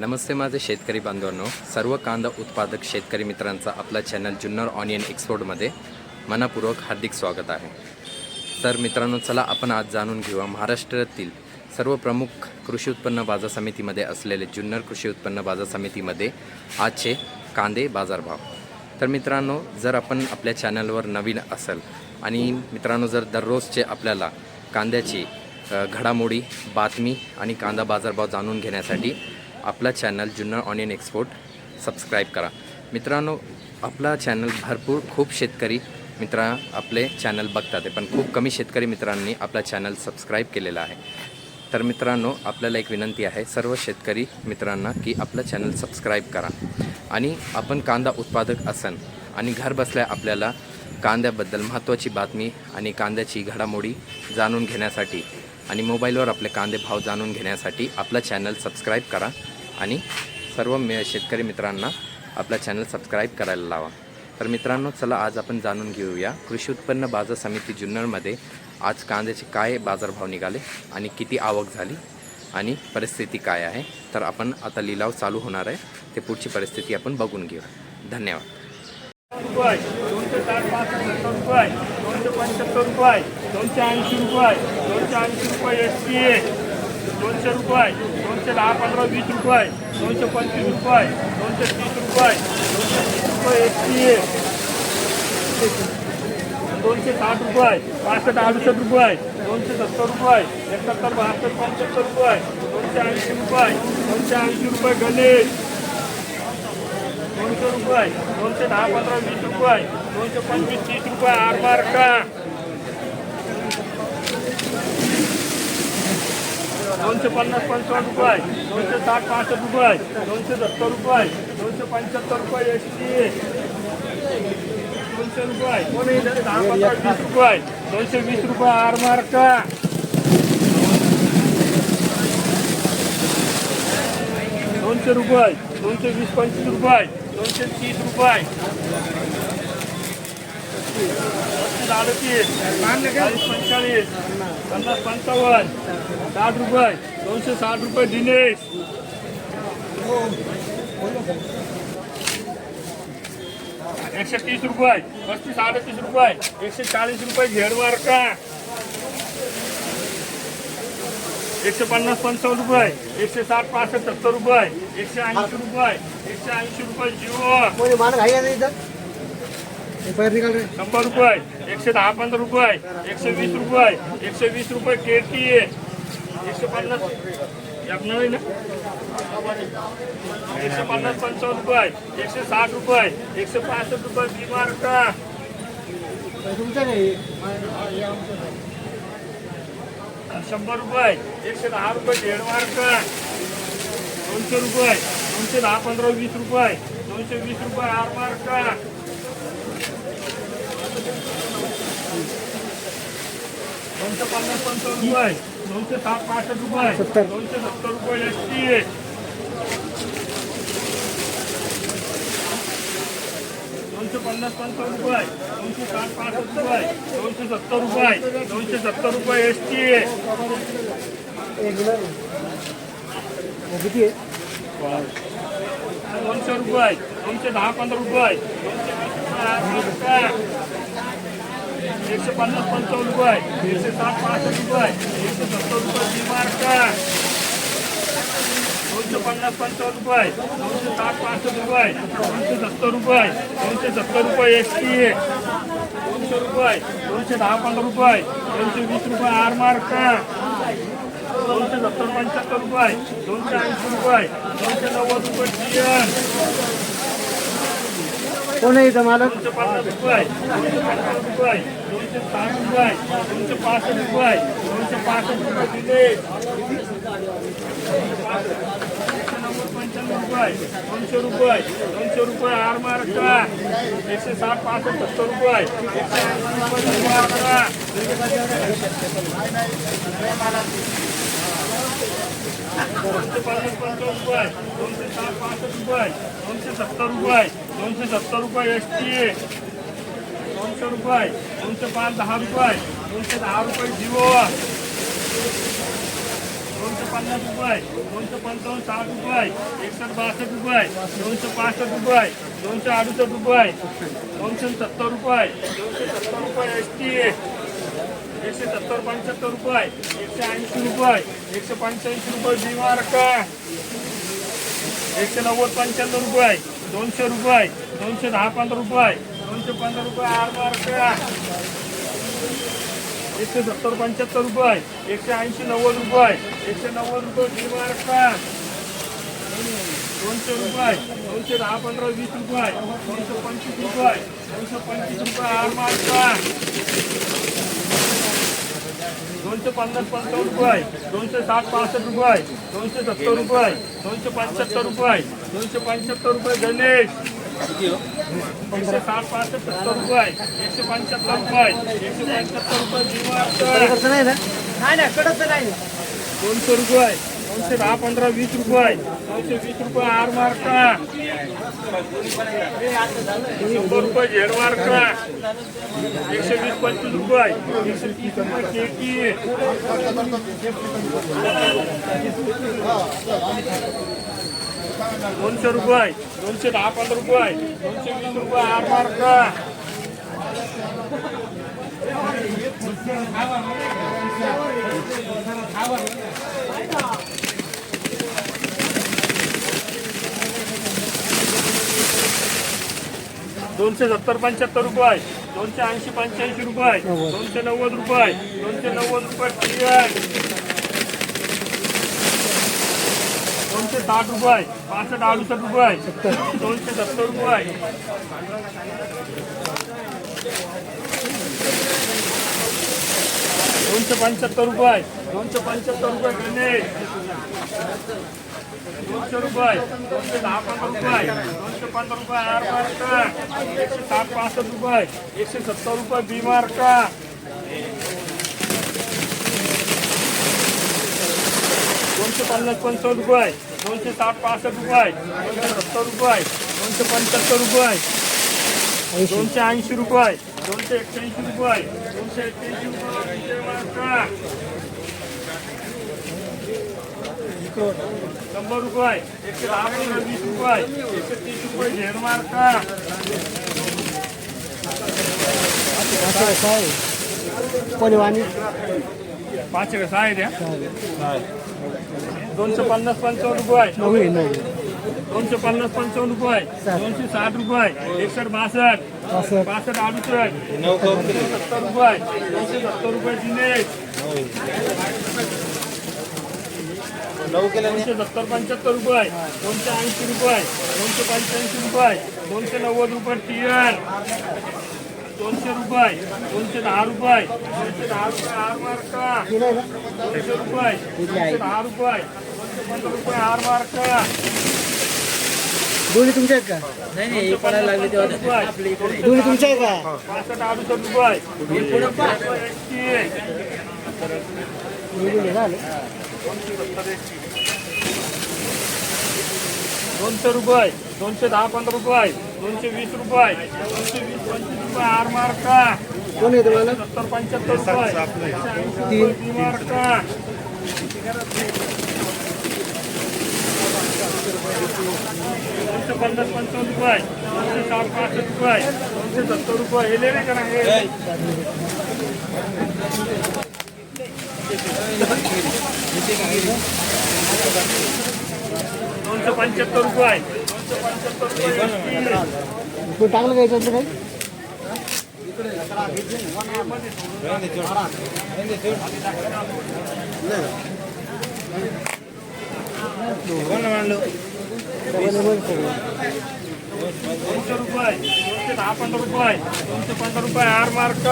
नमस्ते माझे शेतकरी बांधवांनो. सर्व कांदा उत्पादक शेतकरी मित्रांचा आपला चॅनल जुन्नर ऑनियन एक्सपोर्टमध्ये मनापूर्वक हार्दिक स्वागत आहे. तर मित्रांनो चला आपण आज जाणून घेऊया महाराष्ट्रातील सर्व प्रमुख कृषी उत्पन्न बाजार समितीमध्ये असलेले जुन्नर कृषी उत्पन्न बाजार समितीमध्ये आजचे कांदे बाजारभाव. तर मित्रांनो जर आपण आपल्या चॅनलवर नवीन असेल आणि मित्रांनो जर दररोजचे आपल्याला कांद्याची घडामोडी बातमी आणि कांदा बाजारभाव जाणून घेण्यासाठी आपला channel Junnar onion export subscribe करा. मित्रांनो आपला चॅनल भरपूर खूप शेतकरी मित्र आपले चॅनल बघतात आहे, पण खूप कमी शेतकरी मित्रांनी आपला चॅनल सबस्क्राईब केलेला आहे. तर मित्रांनो आपल्याला एक विनंती आहे सर्व शेतकरी मित्रांना की आपलं चॅनल सबस्क्राईब करा. आणि आपण कांदा उत्पादक असन आणि घर बसल्या आपल्याला कांद्याबद्दल महत्त्वाची बातमी आणि कांद्याची घडामोडी जाणून घेण्यासाठी आणि मोबाईलवर आपले कांदे भाव जाणून घेण्यासाठी आपला चॅनल सबस्क्राईब करा. आणि सर्व मे शेतकरी मित्रांना आपला चॅनल सबस्क्राईब करायला लावा. तर मित्रांनो चला आज आपण जाणून घेऊया कृषी उत्पन्न बाजार समिती जुन्नरमध्ये आज कांद्याचे काय बाजारभाव निघाले आणि किती आवक झाली आणि परिस्थिती काय आहे. तर आपण आता लिलाव चालू होणार आहे. ते पुढची परिस्थिती आपण बघून घेऊया. धन्यवाद. दोनशे साठ पासष्ट रुपये दोनशे पंच्याहत्तर रुपये दोनशे ऐंशी रुपये दोनशे ऐंशी रुपये एस टी ए दोनशे रुपये, दोनशे दहा, पंधरा, वीस रुपये, दोनशे पंचवीस रुपये, दोनशे तीस रुपये, दोनशे तीस रुपये एस टी ए दोनशे साठ रुपये पासष्ट अडुसष्ट रुपये, दोनशे सत्तर रुपये, एकाहत्तर, बहात्तर, पंच्याहत्तर रुपये, दोनशे ऐंशी रुपये, दोनशे ऐंशी रुपये गणेश. दोनशे रुपये, दोनशे दहा, पंधरा, वीस रुपये, दोनशे पंचवीस, तीस रुपये आरमार का. दोनशे पन्नास पंचावन्न रुपये, दोनशे साठ पासष्ट रुपये, दोनशे सत्तर रुपये, दोनशे पंच्याहत्तर रुपये टी दोनशे रुपये कोणी दहा पंधरा वीस रुपये, दोनशे वीस रुपये आरमार का दोनशे रुपये, दोनशे वीस पंचवीस रुपये, दोनशे तीस रुपये. अडतीस चाळीस पंचेचाळीस, पन्नास पंचावन्न, साठ रुपये, दोनशे साठ रुपये दिनेश. एकशे तीस रुपये, पस्तीस अडतीस रुपये, एकशे चाळीस रुपये घेडमार्का एकशे पन्नास, पंचावन्न रुपये, एकशे साठ, पासष्ट, सत्तर रुपये, एकशे ऐंशी रुपये, एकशे ऐंशी रुपये जिओ. शंभर रुपये एकशे दहा पंधरा रुपये एकशे वीस रुपये एकशे वीस रुपये केटी एकशे पन्नास नव्हे ना एकशे पन्नास पंचावन्न रुपये एकशे साठ रुपये एकशे पासष्ट रुपये बिमार का शंभर रुपये एकशे दहा रुपये डेढ मार्क. दोनशे रुपये दोनशे दहा पंधरा वीस रुपये दोनशे वीस रुपये आर मार्क. दोनशे पन्नास पंचावन्न रुपये. दोनशे साठ पासष्ट रुपये. दोनशे सत्तर रुपये एस टी दोनशे पन्नास पंचावन्न रुपये. दोनशे साठ पासष्ट रुपये. दोनशे सत्तर रुपये. दोनशे सत्तर रुपये एस टी आहे? दोनशे रुपये. दोनशे दहा पंधरा रुपये. दोनशे एकशे पन्नास पंचावन्न रुपये एकशे साठ पासष्ट रुपये एकशे सत्तर रुपये बिमार्का दोनशे पन्नास पंचावन्न रुपये दोनशे साठ पासष्ट रुपये दोनशे सत्तर रुपये दोनशे सत्तर रुपये एस टी दोनशे रुपये दोनशे दहा पंधरा रुपये दोनशे वीस रुपये आर मार्का दोनशे सत्तर पंच्याहत्तर रुपये दोनशे ऐंशी रुपये दोनशे नव्वद रुपये टीएन कोण आहे इथं मालक? दोनशे पन्नास रुपये दोनशे रुपये दोनशे साठ रुपये दोनशे पासष्ट रुपये दोनशे पासष्ट रुपये दिले. एकशे पंच्याण्णव रुपये दोनशे रुपये दोनशे रुपये आर मार्का एकशे साठ पासष्ट सत्तर रुपये एकशे रुपये दोनशे साठ पासष्ट रुपये दोनशे सत्तर रुपये दोनशे सत्तर रुपये एस टी दोनशे रुपये दोनशे पाच दहा रुपये दोनशे दहा रुपये जिओ दोनशे पन्नास रुपये दोनशे पंचावन्न साठ रुपये एकसष्ट बासष्ट रुपये दोनशे पासष्ट रुपये दोनशे अडुसष्ट रुपये दोनशे सत्तर रुपये दोनशे सत्तर रुपये एस टी एकशे सत्तर पंच्याहत्तर रुपये एकशे ऐंशी रुपये एकशे पंच्याऐंशी रुपये बिमार्क एकशे नव्वद पंच्याण्णव रुपये दोनशे रुपये दोनशे दहा पंधरा रुपये दोनशे पंधरा रुपये आर मार्क एकशे सत्तर पंच्याहत्तर रुपये एकशे ऐंशी नव्वद रुपये एकशे नव्वद रुपये बिमार्क दोनशे रुपये दोनशे दहा पंधरा वीस रुपये दोनशे पंचवीस रुपये दोनशे पंचवीस रुपये आर मार्क दोनशे पन्नास पंचावन्न रुपये. दोनशे साठ पासष्ट रुपये. दोनशे सत्तर रुपये. दोनशे पंच्याहत्तर रुपये. दोनशे पंच्याहत्तर रुपये गणेश. एकशे साठ पासष्ट सत्तर रुपये. एकशे पंच्याहत्तर रुपये. एकशे पंच्याहत्तर रुपये दोनशे रुपये. दोनशे दहा पंधरा वीस रुपये. दोनशे वीस रुपये आर मार्का शंभर रुपये झेड मार्का एकशे वीस, पंचवीस रुपये. एकशे तीस रुपये केटी दोनशे रुपये. दोनशे दहा, पंधरा रुपये. दोनशे वीस रुपये आर मार्का दोनशे सत्तर पंच्याहत्तर रुपये. दोनशे ऐंशी पंच्याऐंशी रुपये. दोनशे नव्वद रुपये. दोनशे नव्वद रुपये ट्रियन दोनशे साठ रुपये. पासष्ट अडुसष्ट रुपये. दोनशे सत्तर रुपये. दोनशे पंच्याहत्तर रुपये. दोनशे पंच्याहत्तर रुपये गणेश. दोनशे रुपये. दोनशे दहा पंधरा रुपये. दोनशे पंधरा रुपये आर मार्का एकशे साठ पासष्ट रुपये. एकशे सत्तर रुपये बी मार्का दोनशे पन्नास पंचावन्न रुपये. दोनशे साठ पासष्ट रुपये. दोनशे सत्तर रुपये. दोनशे पंच्याहत्तर रुपये. दोनशे ऐंशी रुपये. दोनशे एक्क्याऐंशी रुपये. दोनशे एक्क्याऐंशी रुपये मार्का शंभर रुपये. एकशे दहा पंधरा वीस रुपये. एकशे तीस रुपये झेड वाणी पाचशे का सहा आहे द्या दोनशे पन्नास पंचावन्न रुपये. दोनशे पन्नास पंचावन्न रुपये. दोनशे साठ रुपये. एकसष्ट बासष्ट. असं पासष्ट अडुसष्ट. सत्तर रुपये. दोनशे सत्तर रुपये दिनेश दोनशे सत्तर पंच्याहत्तर रुपये. दोनशे ऐंशी रुपये. दोनशे पंच्याऐंशी रुपये. दोनशे नव्वद रुपये टीएन दोनशे रुपये. दोनशे दहा रुपये. दोनशे दहा रुपये आर मार्का. नाही दोनशे रुपये. दोनशे दहा रुपये. दोनशे पंधरा रुपये आर मार्का. दोन्ही तुमच्या आहेत का? दोनशे पन्नास पंचावन्न रुपये दोन्ही तुमच्या आहे का? पासष्ट अडुसष्ट रुपये. दोनशे रुपये दोनशे दहा पंधरा रुपये दोनशे वीस रुपये दोनशे वीस पंचवीस रुपये आर मार्का. कोण आहे तुम्हाला सत्तर पंच्याहत्तर रुपये. रुपये मार्का. दोनशे पन्नास पंचावन्न रुपये. दोनशे साठ पासष्ट रुपये. दोनशे सत्तर रुपये. हे ले रे का हे? दोनशे पंच्याहत्तर रुपये. टाकलं का याच्यातलं काही. दोनशे रुपये. दोनशे दहा पंधरा रुपये. दोनशे पंधरा रुपये. आर मार्क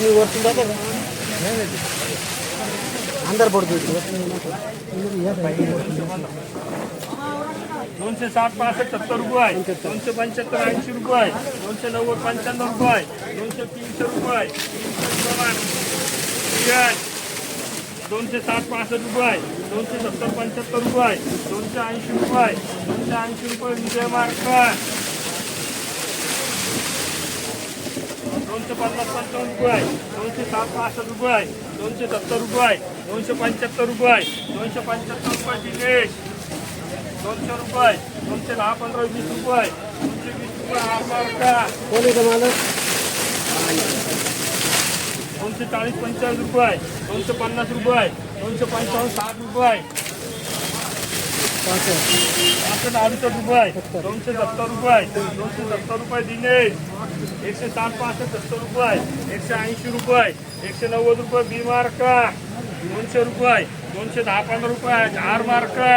वरतून नको. या साईडला. दोनशे साठ पासष्ट रुपये दोनशे पंच्याहत्तर ऐंशी रुपये दोनशे नव्वद पंच्याण्णव रुपये दोनशे तीनशे रुपये. दोनशे साठ पासष्ट रुपये दोनशे सत्तर पंच्याहत्तर रुपये दोनशे ऐंशी रुपये दोनशे ऐंशी रुपये विजय मार्क दोनशे पन्नास पंचावन्न रुपये दोनशे साठ पासष्ट रुपये दोनशे सत्तर रुपये दोनशे पंच्याहत्तर रुपये दोनशे पंच्याहत्तर रुपये दिनेश दोनशे रुपये दोनशे दहा पंधरा वीस रुपये दोनशे वीस रुपये आहे मालक दोनशे चाळीस पंचेचाळीस रुपये दोनशे पन्नास रुपये दोनशे पंचावन्न साठ रुपये. पासष्ट अडुसष्ट रुपये सत्तर रुपये दोनशे सत्तर रुपये दिनेश एकशे साठ सत्तर रुपये एकशे ऐंशी रुपये एकशे नव्वद रुपये बी मार्का दोनशे रुपये दोनशे दहा पंधरा रुपये आर मार्का